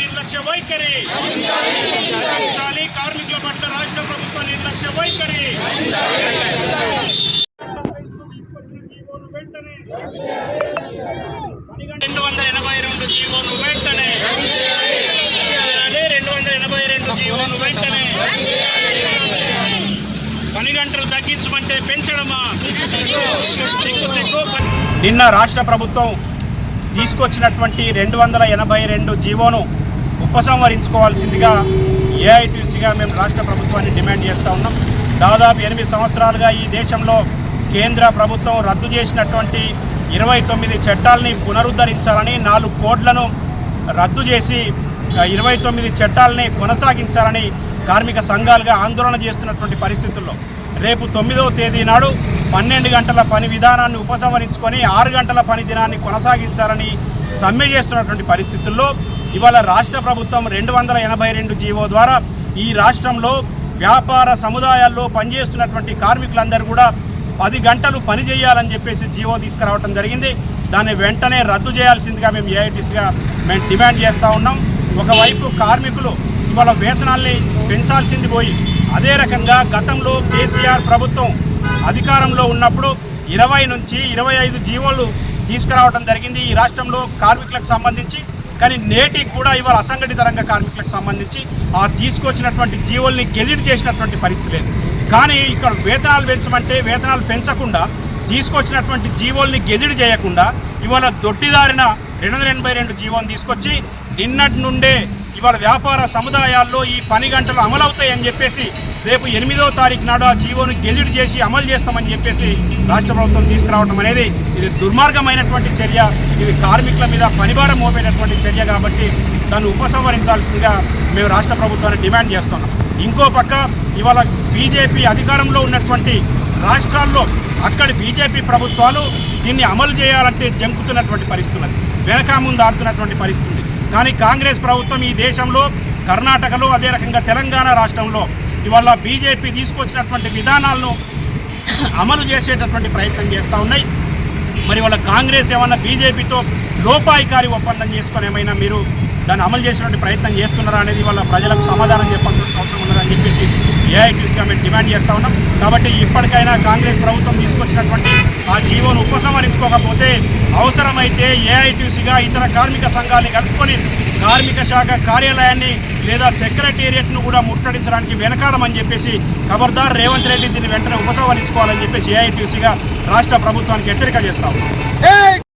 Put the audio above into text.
నిర్లక్ష్య వైఖరి. కార్మికుల పట్ల రాష్ట్ర ప్రభుత్వ నిర్లక్ష్య వైఖరి. రెండు వందల ఎనభై రెండు జీవోను వెంటనే. అదే రెండు వందల ఎనభై రెండు జీవోను వెంటనే. పని గంటలు తగ్గించమంటే పెంచడమా? నిన్న రాష్ట్ర ప్రభుత్వం తీసుకొచ్చినటువంటి రెండు వందల ఎనభై రెండు జీవోను ఉపసంహరించుకోవాల్సిందిగా ఏఐటీసీగా మేము రాష్ట్ర ప్రభుత్వాన్ని డిమాండ్ చేస్తూ ఉన్నాం. దాదాపు ఎనిమిది సంవత్సరాలుగా ఈ దేశంలో కేంద్ర ప్రభుత్వం రద్దు చేసినటువంటి ఇరవై తొమ్మిది చట్టాలని పునరుద్ధరించాలని నాలుగు కోడ్లను రద్దు చేసి ఇరవై తొమ్మిది చట్టాలని కొనసాగించాలని కార్మిక సంఘాలుగా ఆందోళన చేస్తున్నటువంటి పరిస్థితుల్లో రేపు తొమ్మిదవ తేదీ నాడు పన్నెండు గంటల పని విధానాన్ని ఉపసంహరించుకొని ఆరు గంటల పని దినాన్ని కొనసాగించాలని సమ్మె చేస్తున్నటువంటి పరిస్థితుల్లో ఇవాళ రాష్ట్ర ప్రభుత్వం రెండు వందల ఎనభై రెండు జీవో ద్వారా ఈ రాష్ట్రంలో వ్యాపార సముదాయాల్లో పనిచేస్తున్నటువంటి కార్మికులందరూ కూడా పది గంటలు పని చేయాలని చెప్పేసి జీవో తీసుకురావడం జరిగింది. దాన్ని వెంటనే రద్దు చేయాల్సిందిగా మేము ఏఐటీసీగా మేము డిమాండ్ చేస్తూ ఉన్నాం. ఒకవైపు కార్మికులు ఇవాళ వేతనాల్ని పెంచాల్సింది పోయి. అదే రకంగా గతంలో కేసీఆర్ ప్రభుత్వం అధికారంలో ఉన్నప్పుడు ఇరవై నుంచి ఇరవై ఐదు జీవోలు తీసుకురావడం జరిగింది ఈ రాష్ట్రంలో కార్మికులకు సంబంధించి. కానీ నేటికి కూడా ఇవాళ అసంఘటిత రంగ కార్మికులకు సంబంధించి ఆ తీసుకొచ్చినటువంటి జీవోల్ని గెలిట్ చేసినటువంటి పరిస్థితి లేదు. కానీ ఇక్కడ వేతనాలు పెంచమంటే వేతనాలు పెంచకుండా తీసుకొచ్చినటువంటి జీవోల్ని గెజిడి చేయకుండా ఇవాళ దొడ్డిదారిన రెండు వందల ఎనభై రెండు జీవోని తీసుకొచ్చి నిన్నటి నుండే ఇవాళ వ్యాపార సముదాయాల్లో ఈ పని గంటలు అమలవుతాయని చెప్పేసి రేపు ఎనిమిదో తారీఖు నాడు ఆ జీవోను గెజిట్ చేసి అమలు చేస్తామని చెప్పేసి రాష్ట్ర ప్రభుత్వం తీసుకురావడం అనేది ఇది దుర్మార్గమైనటువంటి చర్య. ఇది కార్మికుల మీద పనిభారం మోపేటటువంటి చర్య కాబట్టి దాన్ని ఉపసంహరించాల్సిందిగా మేము రాష్ట్ర ప్రభుత్వాన్ని డిమాండ్ చేస్తున్నాం. ఇంకో పక్క ఇవాళ బీజేపీ అధికారంలో ఉన్నటువంటి రాష్ట్రాల్లో అక్కడి బీజేపీ ప్రభుత్వాలు దీన్ని అమలు చేయాలంటే జంకుతున్నటువంటి పరిస్థితున్నది వెనక ముందు ఆడుతున్నటువంటి పరిస్థితి కానీ కాంగ్రెస్ ప్రభుత్వం ఈ దేశంలో కర్ణాటకలో అదే రకంగా తెలంగాణ రాష్ట్రంలో ఇవాళ బీజేపీ తీసుకొచ్చినటువంటి విధానాలను అమలు చేసేటటువంటి ప్రయత్నం చేస్తూ ఉన్నాయి. మరి వాళ్ళ కాంగ్రెస్ ఏమన్నా బీజేపీతో లోపాయికారి ఒప్పందం చేసుకొని ఏమైనా మీరు దాన్ని అమలు చేసినటువంటి ప్రయత్నం చేస్తున్నారా అనేది వాళ్ళ ప్రజలకు సమాధానం చెప్పాల్సిన అవసరం ఉన్నదని చెప్పేసి ఏఐటీసీ మేము డిమాండ్ చేస్తూ ఉన్నాం. కాబట్టి ఇప్పటికైనా కాంగ్రెస్ ప్రభుత్వం తీసుకొచ్చినటువంటి ఆ జీవోను ఉపసంహరించుకోకపోతే అవసరమైతే ఏఐటీసీగా ఇతర కార్మిక సంఘాలని కలుపుకొని కార్మిక శాఖ కార్యాలయాన్ని లేదా సెక్రటేరియట్ను కూడా ముట్టడించడానికి వెనకాడమని చెప్పేసి ఖబర్దార్ రేవంత్ రెడ్డి దీన్ని వెంటనే ఉపసంహరించుకోవాలని చెప్పేసి ఏఐటీసీగా రాష్ట్ర ప్రభుత్వానికి హెచ్చరిక చేస్తాం